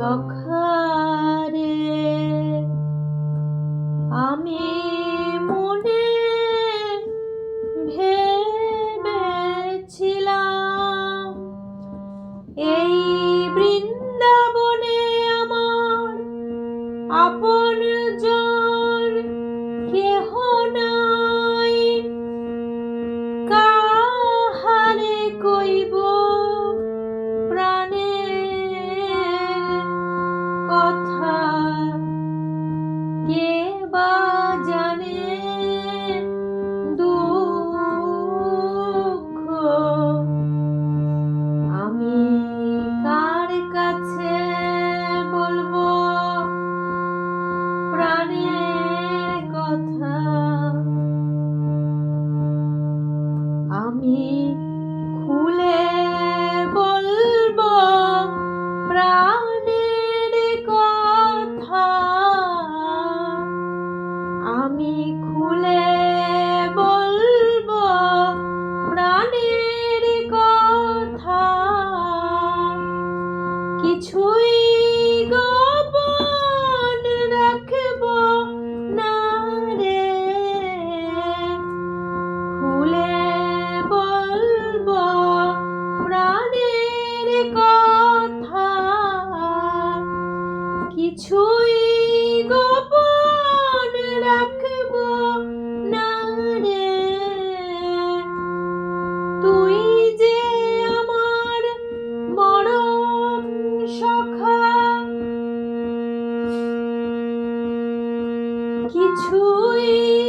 সখারে আমি মনে ভেবেছিলাম এই বৃন্দাবনে আমার আপন আমি খুলে বলব প্রাণের কথা। আমি খুলে বলব প্রাণের কথা। কিছুই কিছুই গোপন রাখব না রে। তুই যে আমার মরম সখা কিছুই